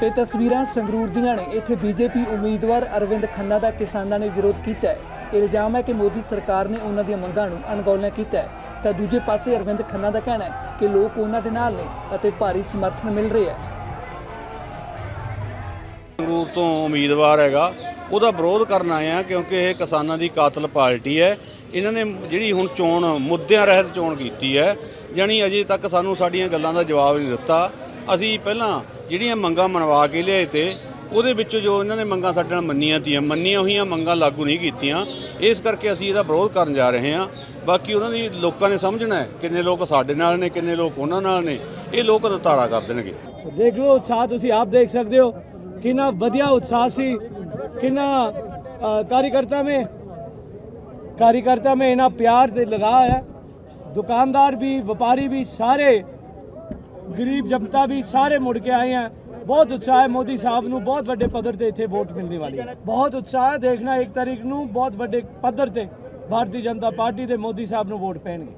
ਤੇ ਤਸਵੀਰਾਂ ਸੰਗਰੂਰ ਦੀਆਂ ਨੇ। ਇੱਥੇ ਬੀਜੇਪੀ ਉਮੀਦਵਾਰ ਅਰਵਿੰਦ ਖੰਨਾ ਦਾ ਕਿਸਾਨਾਂ ਨੇ ਵਿਰੋਧ ਕੀਤਾ ਹੈ। ਇਲਜ਼ਾਮ ਹੈ ਕਿ ਮੋਦੀ ਸਰਕਾਰ ਨੇ ਉਹਨਾਂ ਦੀਆਂ ਮੰਗਾਂ ਨੂੰ ਅਣਗੌਲਿਆ ਕੀਤਾ ਹੈ। ਤਾਂ ਦੂਜੇ ਪਾਸੇ ਅਰਵਿੰਦ ਖੰਨਾ ਦਾ ਕਹਿਣਾ ਹੈ ਕਿ ਲੋਕ ਉਹਨਾਂ ਦੇ ਨਾਲ ਨੇ ਅਤੇ ਭਾਰੀ ਸਮਰਥਨ ਮਿਲ ਰਿਹਾ ਹੈ। ਸੰਗਰੂਰ ਤੋਂ ਉਮੀਦਵਾਰ ਹੈਗਾ। ਉਹਦਾ ਵਿਰੋਧ ਕਰਨ ਆਇਆ ਕਿਉਂਕਿ ਇਹ ਕਿਸਾਨਾਂ ਦੀ ਕਾਤਲ ਪਾਰਟੀ ਹੈ। ਇਹਨਾਂ ਨੇ ਜਿਹੜੀ ਹੁਣ ਚੋਣ ਮੁੱਦਿਆਂ ਰਹਿਤ ਚੋਣ ਕੀਤੀ ਹੈ, ਜਾਣੀ ਅਜੇ ਤੱਕ ਸਾਨੂੰ ਸਾਡੀਆਂ ਗੱਲਾਂ ਦਾ ਜਵਾਬ ਨਹੀਂ ਦਿੱਤਾ। ਅਸੀਂ ਪਹਿਲਾਂ ਜਿਹੜੀਆਂ ਮੰਗਾਂ ਮਨਵਾ ਕੇ ਲਿਆਏ ਤੇ ਉਹਦੇ ਵਿੱਚ ਜੋ ਇਹਨਾਂ ਨੇ ਮੰਗਾਂ ਸਾਡੇ ਨਾਲ ਮੰਨੀਆਂ ਤੀਆਂ, ਮੰਨੀਆਂ ਹੋਈਆਂ ਮੰਗਾਂ ਲਾਗੂ ਨਹੀਂ ਕੀਤੀਆਂ। ਇਸ ਕਰਕੇ ਅਸੀਂ ਇਹਦਾ ਵਿਰੋਧ ਕਰਨ ਜਾ ਰਹੇ ਹਾਂ। ਬਾਕੀ ਉਹਨਾਂ ਦੀ ਲੋਕਾਂ ਨੇ ਸਮਝਣਾ ਹੈ, ਕਿੰਨੇ ਲੋਕ ਸਾਡੇ ਨਾਲ ਨੇ, ਕਿੰਨੇ ਲੋਕ ਉਹਨਾਂ ਨਾਲ ਨੇ, ਇਹ ਲੋਕ ਤਾਰਾ ਕਰ ਦੇਣਗੇ। ਦੇਖ ਲਓ, ਉਤਸ਼ਾਹ ਤੁਸੀਂ ਆਪ ਦੇਖ ਸਕਦੇ ਹੋ। ਕਿੰਨਾ ਵਧੀਆ ਉਤਸ਼ਾਹ ਸੀ, ਕਿੰਨਾ ਕਾਰੀਕਰਤਾ ਮੇ ਕਾਰੀਕਰਤਾ ਮੇ ਇਹਨਾਂ ਪਿਆਰ ਤੇ ਲਗਾ ਹੈ। ਦੁਕਾਨਦਾਰ ਵੀ, ਵਪਾਰੀ ਵੀ ਸਾਰੇ ਗਰੀਬ ਜਨਤਾ ਵੀ ਸਾਰੇ ਮੁੜ ਕੇ ਆਏ ਆ। ਬਹੁਤ ਉਤਸ਼ਾਹ ਹੈ ਮੋਦੀ ਸਾਹਿਬ ਨੂੰ, ਬਹੁਤ ਵੱਡੇ ਪੱਧਰ ਤੇ ਇੱਥੇ ਵੋਟ ਮਿਲਣ ਵਾਲੀ ਹੈ। ਬਹੁਤ ਉਤਸ਼ਾਹ ਹੈ, ਦੇਖਣਾ ਇੱਕ ਤਾਰੀਖ ਨੂੰ ਬਹੁਤ ਵੱਡੇ ਪੱਧਰ ਤੇ ਭਾਰਤੀ ਜਨਤਾ ਪਾਰਟੀ ਦੇ ਮੋਦੀ ਸਾਹਿਬ ਨੂੰ ਵੋਟ ਪੈਣਗੇ।